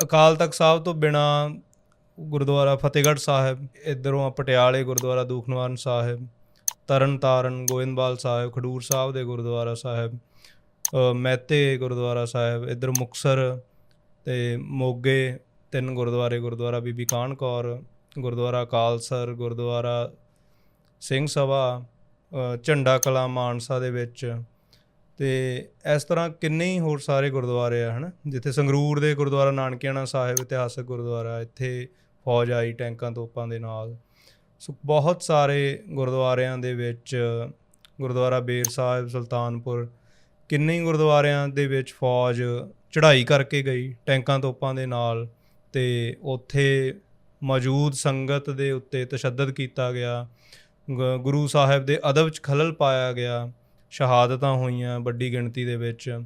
ਅਕਾਲ ਤਖਤ ਸਾਹਿਬ ਤੋਂ ਬਿਨਾ ਗੁਰਦੁਆਰਾ ਫਤਿਹਗੜ੍ਹ ਸਾਹਿਬ, ਇਧਰੋਂ ਆ ਪਟਿਆਲੇ ਗੁਰਦੁਆਰਾ ਦੂਖਨਿਵਾਰਨ ਸਾਹਿਬ, ਤਰਨ ਤਾਰਨ ਗੋਇੰਦਵਾਲ ਸਾਹਿਬ, ਖਡੂਰ ਸਾਹਿਬ ਦੇ ਗੁਰਦੁਆਰਾ ਸਾਹਿਬ ਮਹਿਤੇ ਗੁਰਦੁਆਰਾ ਸਾਹਿਬ, ਇਧਰ ਮੁਕਸਰ ਤੇ ਮੋਗੇ, ਤਿੰਨ ਗੁਰਦੁਆਰੇ, ਗੁਰਦੁਆਰਾ ਬੀਬੀ ਕਾਨ ਕੌਰ, ਗੁਰਦੁਆਰਾ ਅਕਾਲਸਰ ਗੁਰਦੁਆਰਾ ਸਿੰਘ ਸਭਾ ਝੰਡਾ ਕਲਾ ਮਾਨਸਾ ਦੇ ਵਿੱਚ ਤੇ ਇਸ ਤਰ੍ਹਾਂ ਕਿੰਨੇ ਹੀ ਹੋਰ ਸਾਰੇ ਗੁਰਦੁਆਰੇ ਆ, ਹਨ? ਜਿੱਥੇ ਸੰਗਰੂਰ ਦੇ ਗੁਰਦੁਆਰਾ ਨਾਨਕਿਆਣਾ ਸਾਹਿਬ, ਇਤਿਹਾਸਕ ਗੁਰਦੁਆਰਾ, ਇੱਥੇ ਫੌਜ ਆਈ ਟੈਂਕਾਂ ਤੋਪਾਂ ਦੇ ਨਾਲ। ਸੋ ਬਹੁਤ ਸਾਰੇ ਗੁਰਦੁਆਰਿਆਂ ਦੇ ਵਿੱਚ ਗੁਰਦੁਆਰਾ ਬੇਰ ਸਾਹਿਬ, ਸੁਲਤਾਨਪੁਰ, ਕਿੰਨੇ ਹੀ ਗੁਰਦੁਆਰਿਆਂ ਦੇ ਵਿੱਚ ਫੌਜ ਚੜ੍ਹਾਈ ਕਰਕੇ ਗਈ ਟੈਂਕਾਂ ਤੋਪਾਂ ਦੇ ਨਾਲ ਤੇ ਉੱਥੇ ਮੌਜੂਦ ਸੰਗਤ ਦੇ ਉੱਤੇ ਤਸ਼ੱਦਦ ਕੀਤਾ ਗਿਆ। ਗ- ਗੁਰੂ ਸਾਹਿਬ ਦੇ ਅਦਬ 'ਚ ਖਲਲ ਪਾਇਆ ਗਿਆ। ਸ਼ਹਾਦਤਾਂ ਹੋਈਆਂ ਵੱਡੀ ਗਿਣਤੀ ਦੇ ਵਿੱਚ।